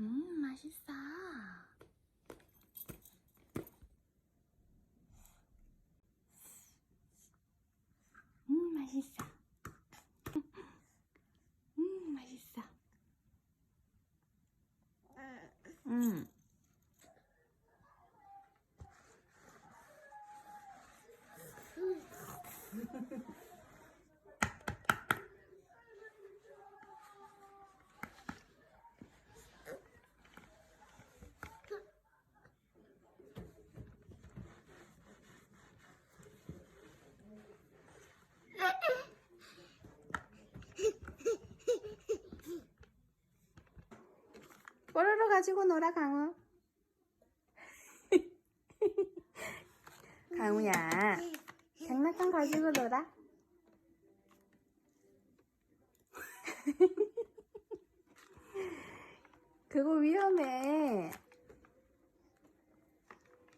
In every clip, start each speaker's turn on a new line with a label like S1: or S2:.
S1: 음, 맛있어. 뽀로로 가지고 놀아, 강우. 강우야, 장난감 가지고 놀아. 그거 위험해.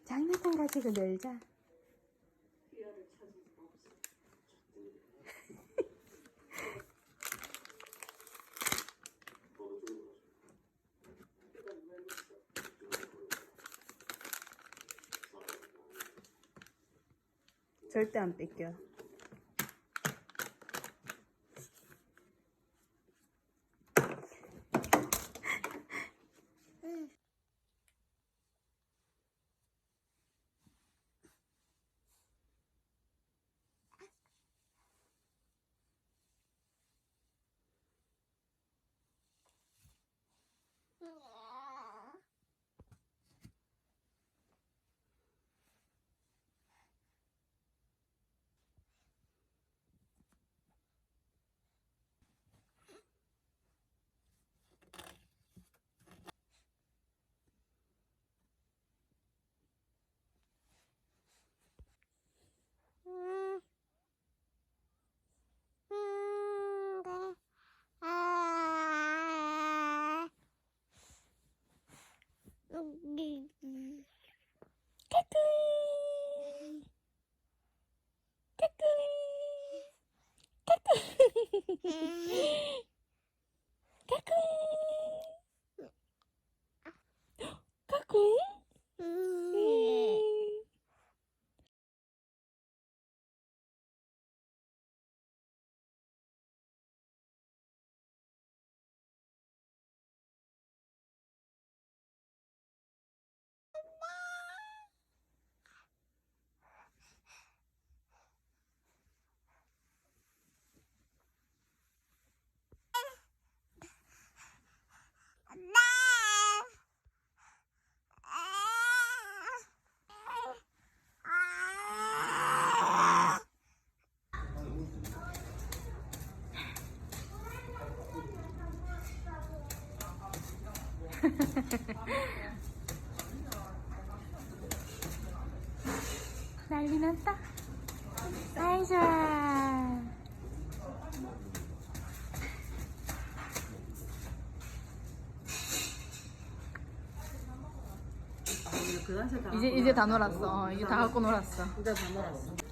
S1: 장난감 가지고 놀자. 절대 안 뺏겨. 까꿍. 까꿍. 까꿍. 까꿍. 음. 난리 났다. 아이 좋아.
S2: 그 당시에 다
S1: 이제 이제 다 놀았어. 어, 이제 다 갖고 놀았어.
S2: 이제 다 놀았어.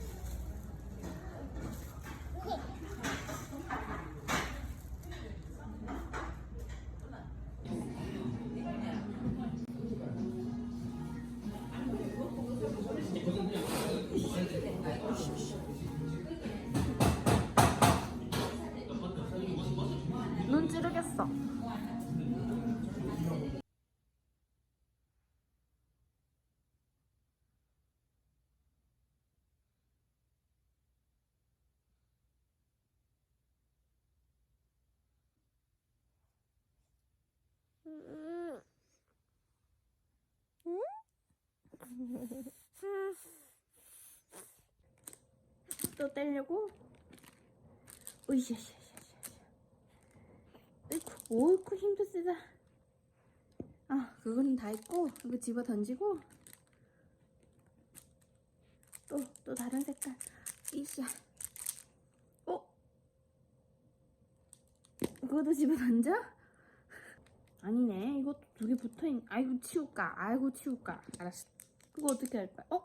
S1: 또 떼려고? 으이샤샤샤샤. 으이쿠, 오이쿠 힘도 세다. 아, 그거는 다 했고, 이거 집어 던지고, 또, 또 다른 색깔. 이샤. 어? 그것도 집어 던져? 아니네. 이거 두개 붙어 있. 아이고 치울까? 아이고 치울까? 알았어. 그거 어떻게 할 거야? 어?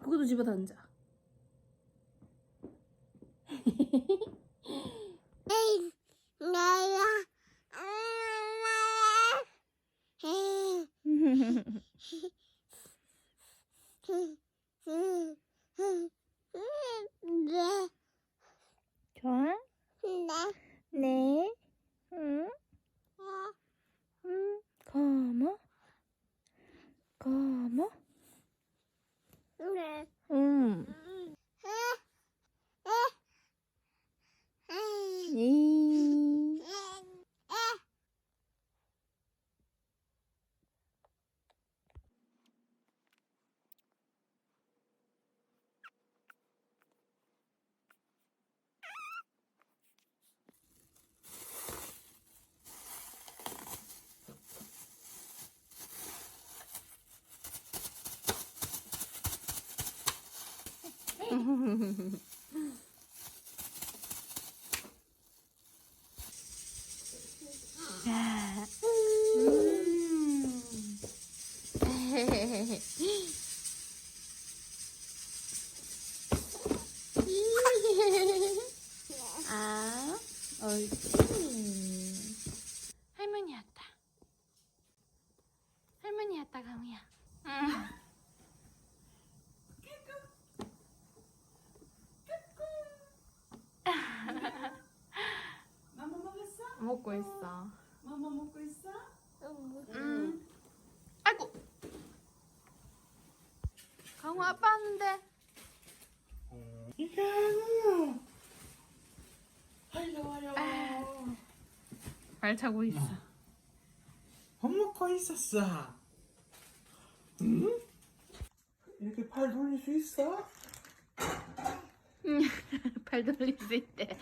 S1: 그것도 집어 던져. 아, 옳지. 할머니 왔다. 할머니 왔다, 강우야. 응. 먹고 있어.
S2: 마마 먹고 있어?
S1: 응. 아이고. 강우 아빠 왔는데.
S3: 이강우 할로 와요
S1: 발 차고 있어.
S3: 밥 먹고 있었어 응? 이렇게 팔 돌릴 수 있어?
S1: 발 돌릴 수 있대.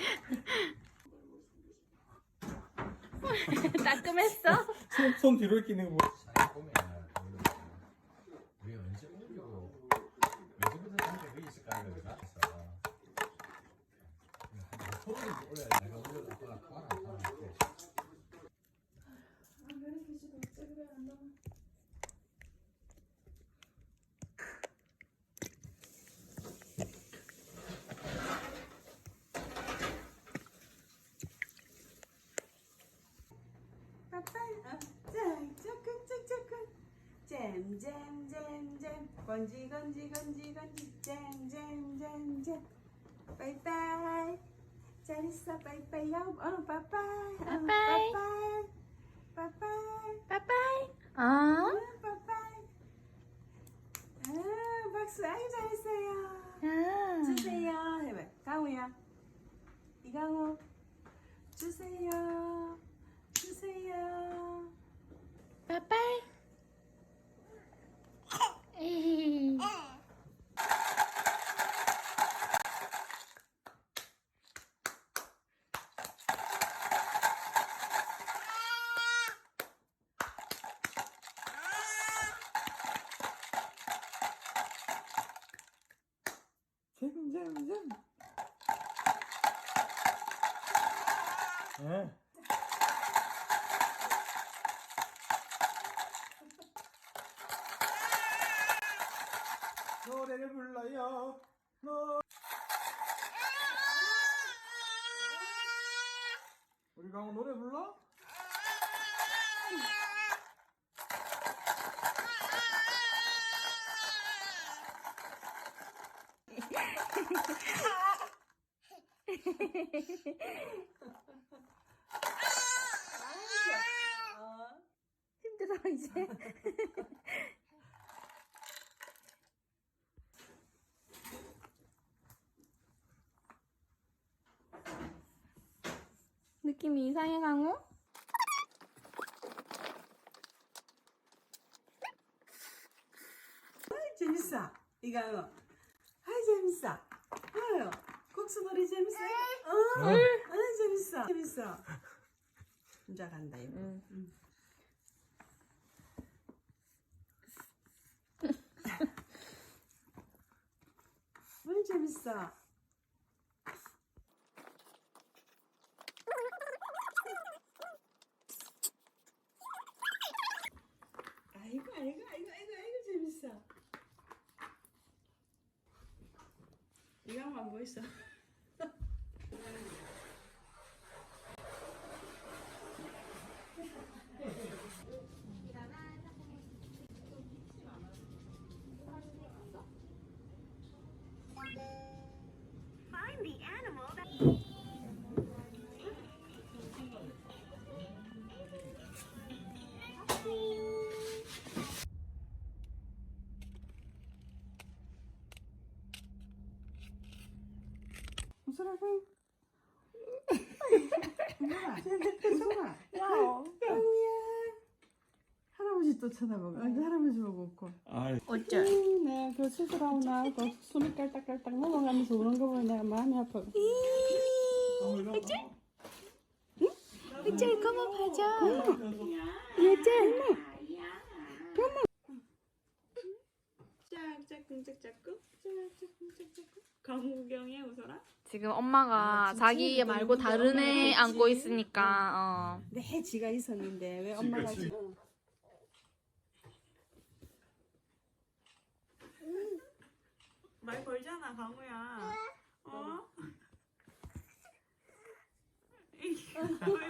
S1: 따끔했어?
S3: 손, 손 뒤로 끼는 거 뭐.
S4: 우리 언제 오기고 언제부터 잠깐 그 있을까 이거 내가 그래서 소리를 올려야 내가 올려도 아빠가 봐라 봐라
S2: 아, 짱짜끈 잼잼잼잼 건지 건지 건지 건지 잼잼잼잼 빠이빠이 잘 있어 빠이빠이 요 어, 어.
S1: 빠빠이
S2: 빠빠이 빠빠이.
S1: 아.
S2: 어, 빠빠이 아 박수 아유 잘했어요
S1: 아.
S2: 주세요 해봐 강우야 이강우 주세요
S1: 빠빠이. 에이.
S3: 잼잼잼 예. 노래를 불러요 노 우리 강호 노래 불러?
S2: 어.
S1: 힘들어 이제. 느낌이 이상해 강우?
S2: 재밌어. 이강우 아이 재밌어. 아유 국수놀이 재밌어 어, 어 재밌어. 재밌어. 혼자 간다 이거.
S1: 응.
S2: 응. 왜 재밌어 아이고 아이고 아이고 아이고 아이고 재밌어 이 아우야. 할아버지 또 쳐다보고. 아, 할아버지 보고 웃고.
S3: 아이
S1: 어쩔?
S2: 내가 그 수술하고 나고 손이 깔딱깔딱 넘어가면서 우는 거 보면 내가 마음이 아파.
S1: 어쩔? 그만 봐줘.
S2: 짝짝꿍 짝짝꿍 짝짝꿍 짝짝꿍 강우경에 웃어라.
S1: 지금 엄마가
S2: 아,
S1: 자기 말고 다른 애
S2: 했지.
S1: 안고 있으니까 어.
S2: 내 지가 있었는데 왜 엄마가 지? 응. 말 걸잖아 강우야. 어?